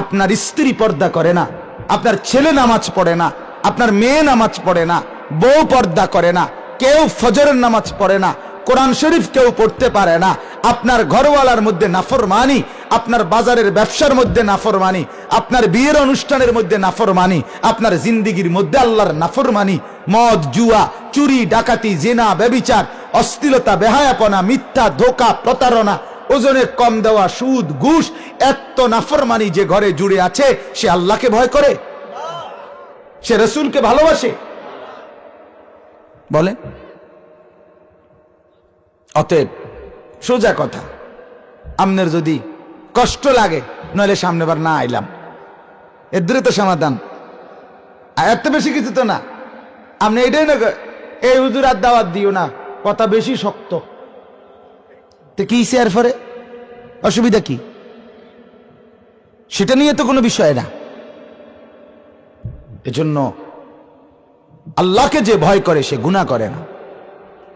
আপনার স্ত্রী পর্দা করে না, আপনার ছেলে নামাজ পড়ে না, আপনার মেয়ে নামাজ পড়ে না, বউ পর্দা করে না, কেউ ফজরের নামাজ পড়ে না, কোরআন শরীফ কেউ পড়তে পারে না, আপনার ঘরওয়ালার মধ্যে নাফরমানি, আপনার বাজারের ব্যবসার মধ্যে নাফরমানি, আপনার বিয়ের অনুষ্ঠানের মধ্যে নাফরমানি, আপনার জিন্দিগির মধ্যে আল্লাহর নাফরমানি, মদ, জুয়া, চুরি, ডাকাতি, জেনা, ব্যবিচার অস্থিরতা বেহায়াপনা, মিথ্যা, ধোকা, প্রতারণা ওজনে কম দেওয়া সুদ, ঘুষ এত নাফরমানি যে ঘরে জুড়ে আছে, সে আল্লাহকে ভয় করে। সে রসুলকে ভালোবাসে। বলে অতএব সোজা কথা। আমনের যদি কষ্ট লাগে, নইলে সামনেবার না আইলাম। এর দূরে তো সমাধান এত বেশি কিছু তো না। আপনি এটাই না এই হুজুর আর দাওয়াত দিও না, কথা বেশি শক্ত। তো কি শেয়ার ফরে? অসুবিধা কি? সেটা নিয়ে তো কোনো বিষয় না। এজন্য আল্লাহকে যে ভয় করে, সে গুণা করে না।